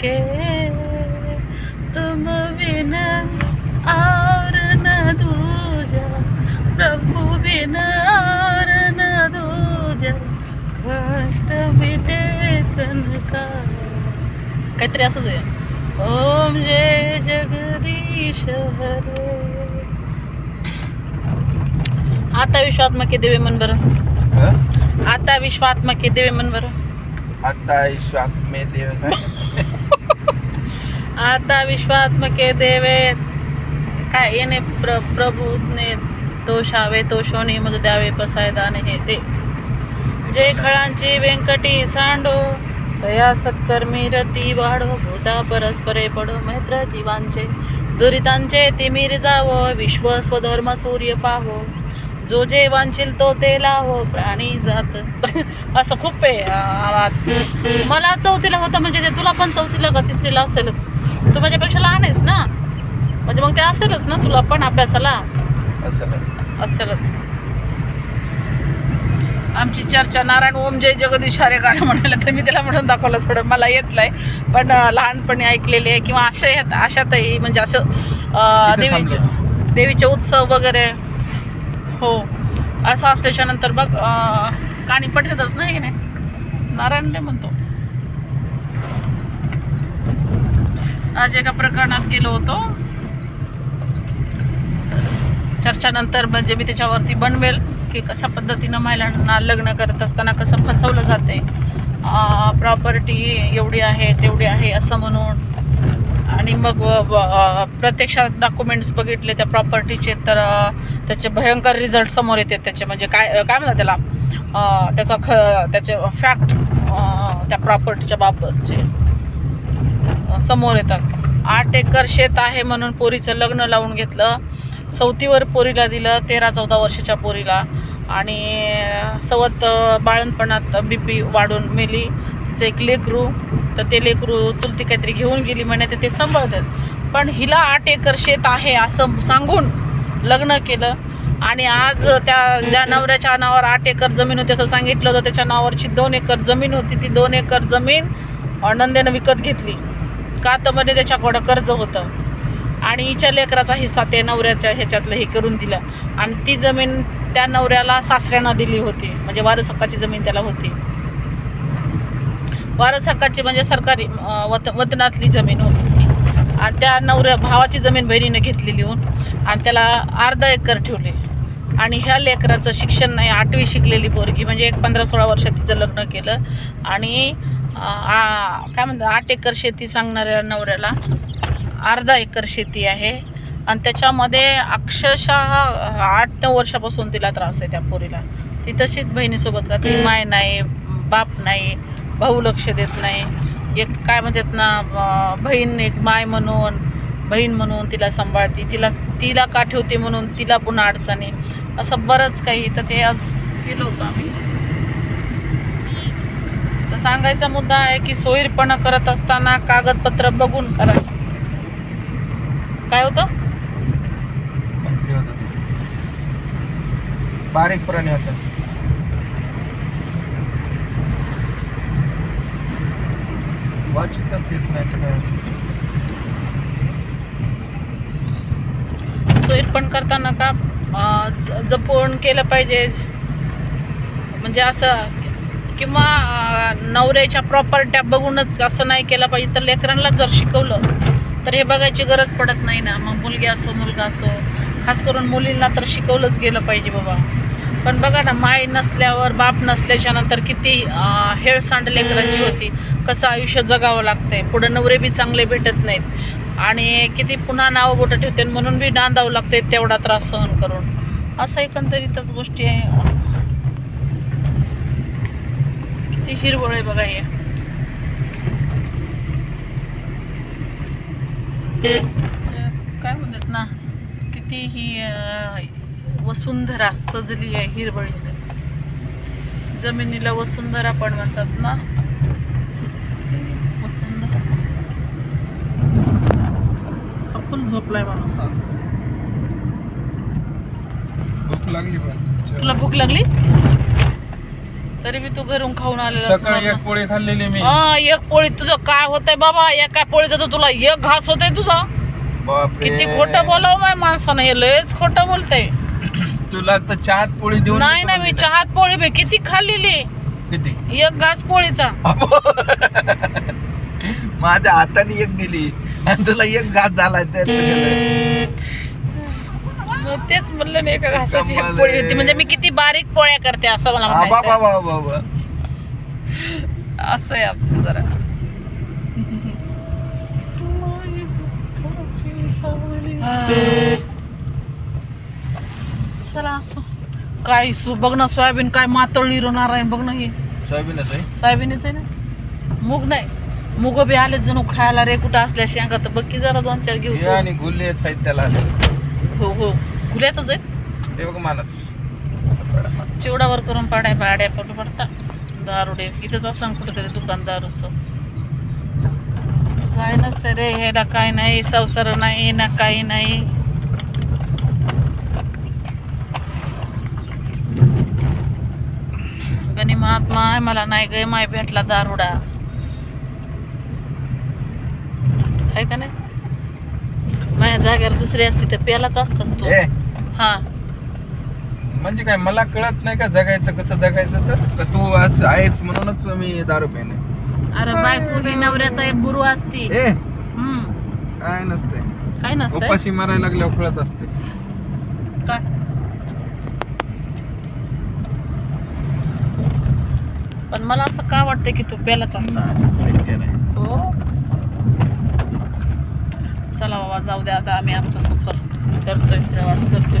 के तुम बिना और न दूजा प्रभु बिना और न दूजा कष्ट मिटे तनका। काहीतरी असंच आहे ओम जय जगदीश हरे. आता विश्वात्मके देवे मन बरं. आता विश्वात्मके देवे मन बरं. आता विश्वात्मे मे देव आता विश्वात्मके देवे. काय येणे प्र प्रभूने तोषावे तोषोने मग द्यावे पसायदाने हे ते जय खळांची व्यंकटी सांडो. तया सत्कर्मी रती वाढो. भूता परस्परे पडो. मैत्र जीवांचे दुरितांचे तिमीर जावो. विश्व स्वधर्म सूर्य पाहो जो जे वांछील तो ते लाहो प्राणी जात. असं खूप आहे मला चौथीला होतं म्हणजे ते तुला पण चौथीला का तिसरीला असेलच? तू माझ्यापेक्षा लहान आहेस ना? म्हणजे मग ते असेलच ना तुला पण अभ्यासाला? असं असं. असेलच. आमची चर्चा नारायण ओम जय जगदीश हरे गाणं म्हणायला तर मी त्याला म्हणून दाखवलं थोडं मला येत नाही पण लहानपणी ऐकलेले आहे किंवा अशा ह्यात अशातही म्हणजे असं देवीचे देवीचे उत्सव वगैरे. हो. असं असल्याच्या नंतर बघ काणी गाणी नाही की नाही? नारायणले म्हणतो. आज एका प्रकरणात गेलो होतो. चर्चानंतर म्हणजे मी त्याच्यावरती बनवेल की कशा पद्धतीनं महिलांना लग्न करत असताना कसं फसवलं जाते. प्रॉपर्टी एवढी आहे तेवढी आहे असं म्हणून. आणि मग प्रत्यक्षात डॉक्युमेंट्स बघितले त्या प्रॉपर्टीचे तर त्याचे भयंकर रिझल्ट समोर येते त्याचे. म्हणजे काय काय म्हणतात त्याला? त्याचा ख त्याचे फॅक्ट त्या प्रॉपर्टीच्या बाबतचे. समोर येतात. आठ एकर शेत आहे म्हणून पोरीचं लग्न लावून घेतलं. सवतीवर पोरीला दिलं तेरा चौदा वर्षाच्या पोरीला. आणि सवत बाळणपणात बी पी वाढून मेली. तिचं एक लेकरू तर ते लेकरू चुलती काहीतरी घेऊन गेली म्हणे ते सांभाळतात. पण हिला आठ एकर शेत आहे असं सांगून लग्न केलं. आणि आज त्या ज्या नवऱ्याच्या नावावर आठ एकर जमीन होती असं सांगितलं होतं त्याच्या नावावरची दोन एकर जमीन होती. ती दोन एकर जमीन नंदेनं विकत घेतली. का तर मध्ये त्याच्याकडं कर्ज होतं. आणि हिच्या लेकराचा हिस्सा ते नवऱ्याच्या ह्याच्यातलं हे करून दिलं. आणि ती जमीन त्या नवऱ्याला सासऱ्यानं दिली होती. म्हणजे वारस हक्काची जमीन त्याला होती. वारस हक्काची म्हणजे सरकारी वत वतनातली जमीन होती. आणि त्या नवऱ्या भावाची जमीन बहिणीनं घेतली लिहून आणि त्याला अर्धा एकर ठेवली. आणि ह्या लेकराचं शिक्षण नाही आठवी शिकलेली पोरगी. म्हणजे एक पंधरा सोळा वर्षात तिचं लग्न केलं. आणि काय म्हणतात आठ एकर शेती सांगणाऱ्या नवऱ्याला अर्धा एकर शेती आहे. आणि त्याच्यामध्ये अक्षरशः आठ नऊ वर्षापासून तिला त्रास आहे त्या पोरीला. ती तशीच बहिणीसोबत राहते. माय नाही बाप नाही भाऊ लक्ष देत नाही. एक काय म्हणतात ना बहीण एक माय म्हणून बहीण म्हणून तिला सांभाळते तिला तिला का ठेवते म्हणून तिला पुन्हा अडचणी. असं बरंच काही तर ते आज केलं होतं आम्ही. तर सांगायचा मुद्दा आहे की सोयीरपणा करत असताना कागदपत्र बघून करा. काय होतं? बारीक प्राणी होता. वाचितच येत नाही तर काय सोयीरपण करताना का जपून केलं पाहिजे म्हणजे असं किंवा नवऱ्याच्या प्रॉपर्ट्या बघूनच असं नाही केलं पाहिजे तर लेकरांना जर शिकवलं तर हे बघायची गरज पडत नाही ना. मग मुलगी असो मुलगा असो खास करून मुलींना तर शिकवलंच गेलं पाहिजे बाबा. पण बघा ना माय नसल्यावर बाप नसल्याच्या नंतर किती हेळसांड लेकराची होती. कसं आयुष्य जगावं लागतंय. पुढं नवरे बी चांगले भेटत नाहीत. आणि किती पुन्हा नावं बोटं ठेवते म्हणून बी नांदावं लागते तेवढा त्रास सहन करून. असं एकंदरीतच गोष्टी आहे. किती हिरवळ आहे बघा हे. काय म्हणतात ना किती ही वसुंधरा सजली आहे हिरवळीने. जमिनीला वसुंधरा पण म्हणतात ना. वसुंधरा. फुल झोपलाय माणूस आज. भूक लागली तुला भूक लागली? तरी बी तू घरून खाऊन आलेला सकाळी एक पोळी खाल्लेली मी. हा एक पोळी. तुझं काय होतंय बाबा? एका पोळीचा तर तुला एक घास होतंय तुझा. किती खोटं बोलावं माय माणसानं. हे लयच खोटं बोलतंय. तुला तर चहात पोळी देऊन नाही नाही मी चहात पोळी बी किती खाल्लेली? किती? एक घास पोळीचा. माझ्या हाताने एक दिली आणि तुला एक घात झाला त्यात. मग तेच म्हणलं नाही का घासाची एक कमाल पोळी आहे. होती. म्हणजे मी किती बारीक पोळ्या करते असं मला आ, बा, म्हणायचं बा, बा, बा, बा. असं आहे आमचं जरा. चला असं. काय सु बघ ना सोयाबीन काय मातळली रोणार आहे बघ ना हे. सोयाबीनच आहे. सोयाबीनच आहे ना. मूग नाही. मुग बी आलेच जणू खायला रे कुठं असल्या शेंगा तर बघ की जरा दोन चार घेऊ हे आणि गुल्ले आहेत त्याला हो हो. खुल्यातच आहेत. ते बघ मानस. चिवडावर करून पाडाय पाड्या पडू पडता. दारुडे इथंच असं कुठेतरी दुकान दारूचं. काय नसतं रे ह्याला काय नाही संसार नाही ना काही नाही गणी महात्मा आहे मला नाही गे माय भेटला दारुडा. आहे का नाही? माझ्या जागेवर दुसरी असती तर प्यालाच असतास तू. ए. हा. म्हणजे काय मला कळत नाही का जगायचं कसं जगायचं तर? का तू असं आहेच म्हणूनच मी दारू पेने अरे बायको ही नवऱ्याचा एक गुरु असती. ए. हम्म. काय नसते काय नसतंय? उपाशी मारायला लागल्यावर कळत असते काय पण मला असं का वाटतंय की तू प्यालाच शक्य नाही. हो? चला बाबा जाऊ द्या आता आम्ही आमचा सफर करतोय प्रवास करतोय.